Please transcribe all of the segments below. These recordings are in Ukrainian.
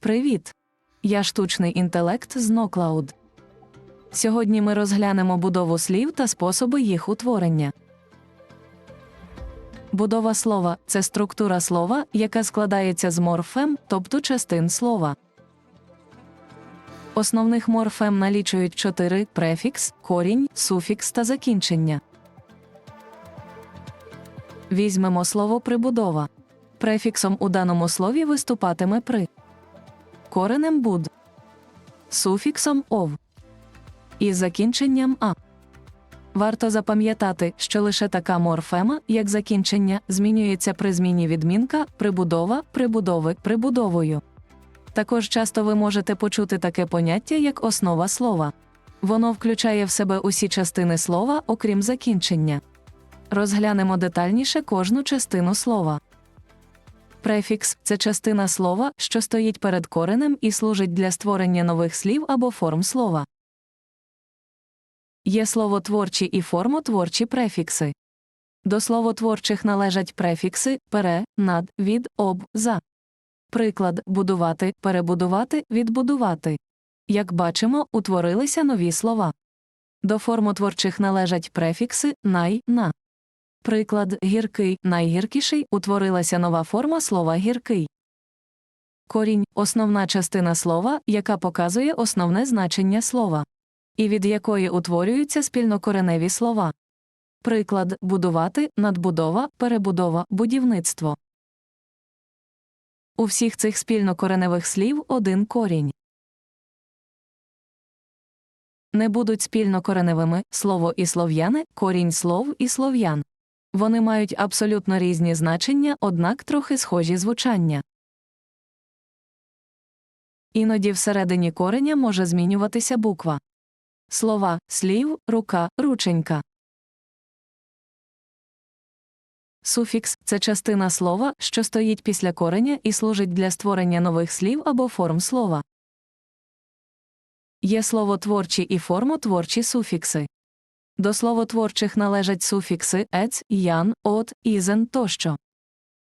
Привіт! Я штучний інтелект з NoCloud. Сьогодні ми розглянемо будову слів та способи їх утворення. Будова слова це структура слова, яка складається з морфем, тобто частин слова. Основних морфем налічують чотири префікс, корінь, суфікс та закінчення. Візьмемо слово прибудова. Префіксом у даному слові виступатиме при коренем буд, суфіксом ов і закінченням а. Варто запам'ятати, що лише така морфема, як закінчення, змінюється при зміні відмінка, прибудова, прибудови, прибудовою. Також часто ви можете почути таке поняття, як основа слова. Воно включає в себе усі частини слова, окрім закінчення. Розглянемо детальніше кожну частину слова. Префікс це частина слова, що стоїть перед коренем і служить для створення нових слів або форм слова. Є словотворчі і формотворчі префікси. До словотворчих належать префікси пере, над, від, об, за. Приклад будувати, перебудувати, відбудувати. Як бачимо, утворилися нові слова. До формотворчих належать префікси най, на. Приклад гіркий, найгіркіший утворилася нова форма слова гіркий. Корінь основна частина слова, яка показує основне значення слова, і від якої утворюються спільнокореневі слова. Приклад будувати, надбудова, перебудова, будівництво. У всіх цих спільнокореневих слів один корінь. Не будуть спільнокореневими слово і слов'яни, корінь слов і слов'ян. Вони мають абсолютно різні значення, однак трохи схожі звучання. Іноді всередині кореня може змінюватися буква. Слова слів, рука, рученька. Суфікс це частина слова, що стоїть після кореня і служить для створення нових слів або форм слова. Є словотворчі і формотворчі суфікси. До словотворчих належать суфікси ец, ян, от, ізен тощо.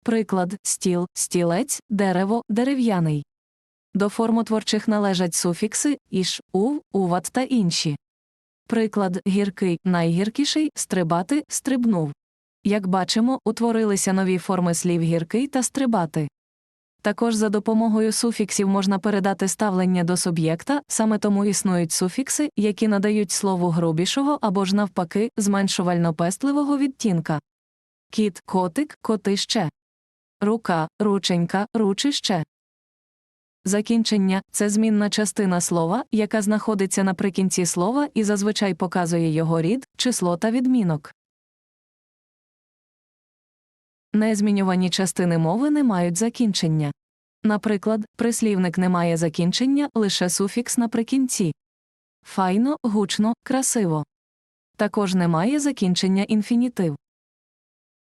Приклад стіл, стілець, дерево, дерев'яний. До формотворчих належать суфікси іш, ув, уват та інші. Приклад гіркий, найгіркіший, стрибати, стрибнув. Як бачимо, утворилися нові форми слів гіркий та стрибати. Також за допомогою суфіксів можна передати ставлення до суб'єкта, саме тому існують суфікси, які надають слову грубішого або ж навпаки зменшувально пестливого відтінка. Кіт, котик, котище. Рука, рученька, ручище. Закінчення це змінна частина слова, яка знаходиться наприкінці слова і зазвичай показує його рід, число та відмінок. Незмінювані частини мови не мають закінчення. Наприклад, прислівник не має закінчення, лише суфікс наприкінці. Файно, гучно, красиво. Також немає закінчення інфінітив.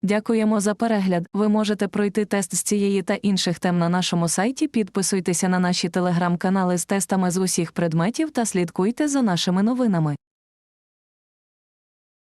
Дякуємо за перегляд. Ви можете пройти тест з цієї та інших тем на нашому сайті. Підписуйтеся на наші телеграм-канали з тестами з усіх предметів та слідкуйте за нашими новинами.